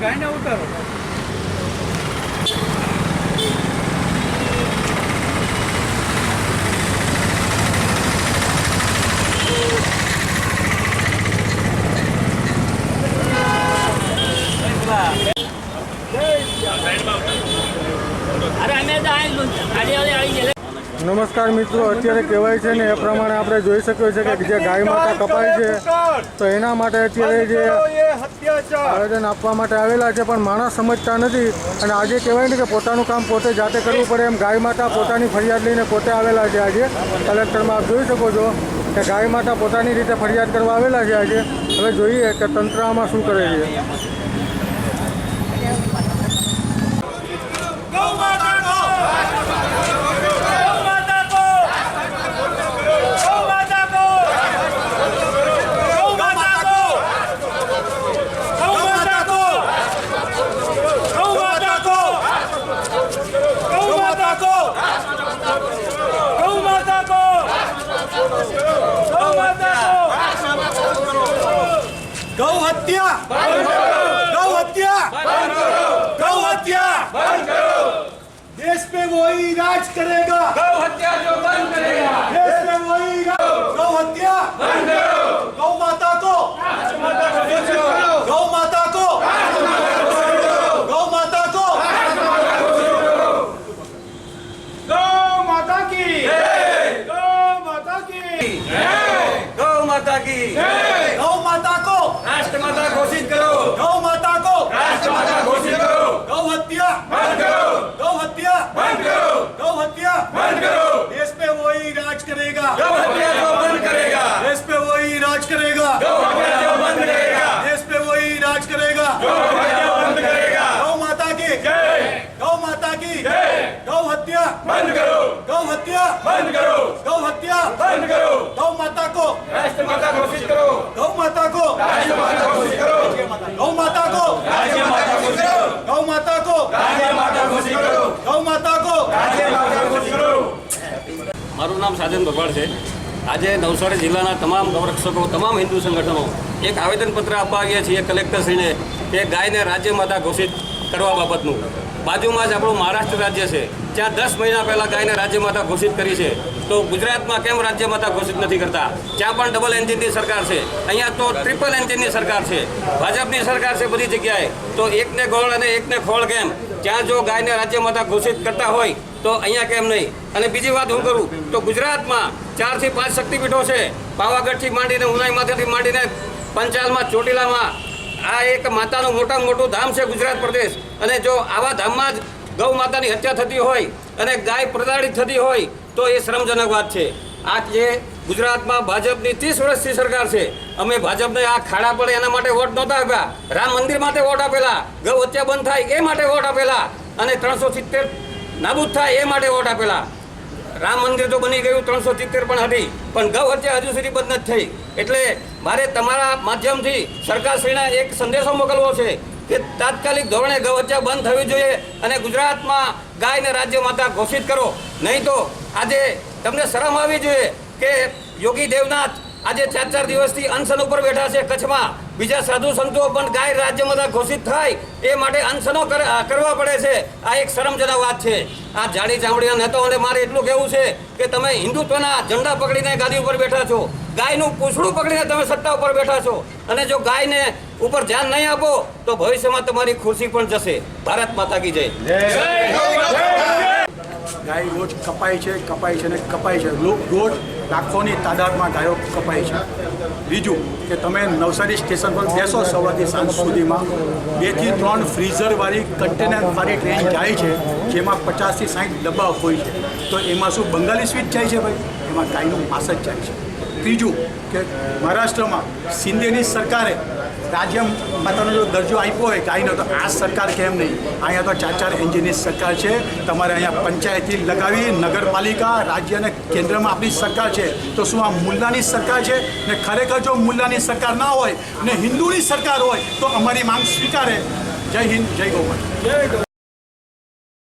ગાયને ઉતારો. અરે અમે તો ગાડી આવી ગયેલી નમસ્કાર મિત્રો, અત્યારે કહેવાય છે ને એ પ્રમાણે આપણે જોઈ શકીએ છીએ કે જે ગાય માતા કપાય છે, તો એના માટે અત્યારે જે આયોજન આપવા માટે આવેલા છે, પણ માણસ સમજતા નથી. અને આજે કહેવાય ને કે પોતાનું કામ પોતે જાતે કરવું પડે એમ ગાય માતા પોતાની ફરિયાદ લઈને પોતે આવેલા છે આજે. કલેક્ટરમાં આપ જોઈ શકો છો કે ગાય માતા પોતાની રીતે ફરિયાદ કરવા આવેલા છે આજે. હવે જોઈએ કે તંત્ર આમાં શું કરે છે. ગૌ હત્યા ગૌ હત્યા ગૌ હત્યા દેશ પે વોહી રાજ કરેગા! ગૌ હત્યા જો બંધ घोषित करो गौ माता को राष्ट्रमाता घोषित करो गौ हत्या बंद करो गौ हत्या बंद करो गौ हत्या बंद करो देश पे वही राज करेगा गौ हत्या जो बंद करेगा देश पे वही राज करेगा गौ हत्या जो बंद करेगा देश पे वही राज करेगा गौ हत्या जो बंद करेगा गौ माता की जय गौ माता की जय गौ हत्या बंद करो गौ हत्या बंद करो गौ हत्या बंद करो સાજન ભગવાડ છે. આજે નવસારી જિલ્લાના તમામ ગૌરક્ષકો તમામ હિન્દુ સંગઠનો એક આવેદનપત્ર આપવા આવ્યા છીએ કલેક્ટરશ્રીને કે ગાયને રાજ્ય માતા ઘોષિત કરવા બાબતનું. બાજુમાં જ આપણું મહારાષ્ટ્ર રાજ્ય છે. જ્યાં દસ મહિના પહેલાં ગાયને રાજ્ય માતા ઘોષિત કરી છે. તો ગુજરાતમાં કેમ રાજ્ય માતા ઘોષિત નથી કરતા? ત્યાં પણ ડબલ એન્જિનની સરકાર છે. અહીંયા તો ટ્રિપલ એન્જિનની સરકાર છે. ભાજપની સરકાર છે બધી જગ્યાએ. તો એકને ગોળ અને એકને ખોળ કેમ? ત્યાં જો ગાયને રાજ્ય માતા ઘોષિત કરતા હોય તો અહીંયા કેમ નહીં? અને બીજી વાત હું કરું, તો ગુજરાતમાં ચારથી પાંચ શક્તિપીઠો છે. પાવાગઢથી માંડીને ઉનાઈમાંથી માંડીને પંચાલમાં, ચોટીલામાં. આ એક માતાનું મોટામાં મોટું ધામ છે ગુજરાત પ્રદેશ. અને જો આવા ધામમાં જ ગૌ માતાની હત્યા થતી હોય અને ગાય પ્રતાડિત થતી હોય, તો એ શ્રમજનક વાત છે. આ જે ગુજરાતમાં ભાજપની ત્રીસ વર્ષથી સરકાર છે, અમે ભાજપને આ ખાડા પડે એના માટે વોટ નહોતા આપ્યા. રામ મંદિર માટે વોટ આપેલા. ગૌ હત્યા બંધ થાય એ માટે વોટ આપેલા. અને ત્રણસો સિત્તેર નાબૂદ થાય એ માટે વોટ આપેલા. રામ મંદિર તો બની ગયું, ત્રણસો સિત્તેર પણ હતી. પણ ગૌ હત્યા હજુ સુધી બંધ નથી થઈ. એટલે મારે તમારા માધ્યમથી સરકારશ્રીને એક સંદેશો મોકલવો છે કે તાત્કાલિક ધોરણે ગૌ હત્યા બંધ થવી જોઈએ અને ગુજરાતમાં ગાયને રાજ્ય માતા ઘોષિત કરો. નહીં તો આજે તમને શરમ આવી જોઈએ કે યોગી દેવનાથ આજે ચાર ચાર દિવસથી અનશન ઉપર બેઠા છે કચ્છમાં. બીજા સાધુ સંતો પણ ગાય રાજ્યમાં ઘોષિત થાય એ માટે અનશનો કર- કરવા પડે છે. આ એક શરમજનક વાત છે. આ જાડી ચામડીના નેતાઓને મારે એટલું કહેવું છે કે તમે હિન્દુત્વના ઝંડા પકડીને ગાદી ઉપર બેઠા છો. ગાયનું પૂછડું પકડીને તમે સત્તા ઉપર બેઠા છો. અને જો ગાયને ઉપર ધ્યાન નહીં આપો, તો ભવિષ્યમાં તમારી ખુરશી પણ જશે. ભારત માતા કી જય. ગાય રોજ કપાય છે કપાય છે ને કપાય છે. લાખોની તાદાદમાં ગાયો કપાય છે. બીજું કે તમે નવસારી સ્ટેશન પર બેસો સવારથી સાંજ સુધીમાં બેથી ત્રણ ફ્રીઝરવાળી કન્ટેનરવાળી ટ્રેન જાય છે, જેમાં પચાસથી સાઠ ડબ્બા હોય છે. તો એમાં શું બંગાળી સ્વીટ જાય છે ભાઈ? એમાં ગાયનું માસ જ જાય છે. ત્રીજું કે મહારાષ્ટ્રમાં સિંધેની સરકારે રાજ્ય માતાનો જો દરજ્જો આપ્યો હોય કાંઈ તો આ સરકાર કેમ નહીં. અહીંયા તો ચાર ચાર એન્જિનની સરકાર છે. તમારે અહીંયા પંચાયતી લગાવી, નગરપાલિકા, રાજ્ય અને કેન્દ્રમાં આપણી સરકાર છે. તો શું આ મુલ્લાની સરકાર છે? ને ખરેખર જો મુલ્લાની સરકાર ના હોય ને હિન્દુની સરકાર હોય, તો અમારી માંગ સ્વીકારે. જય હિન્દ, જય ગૌ માતા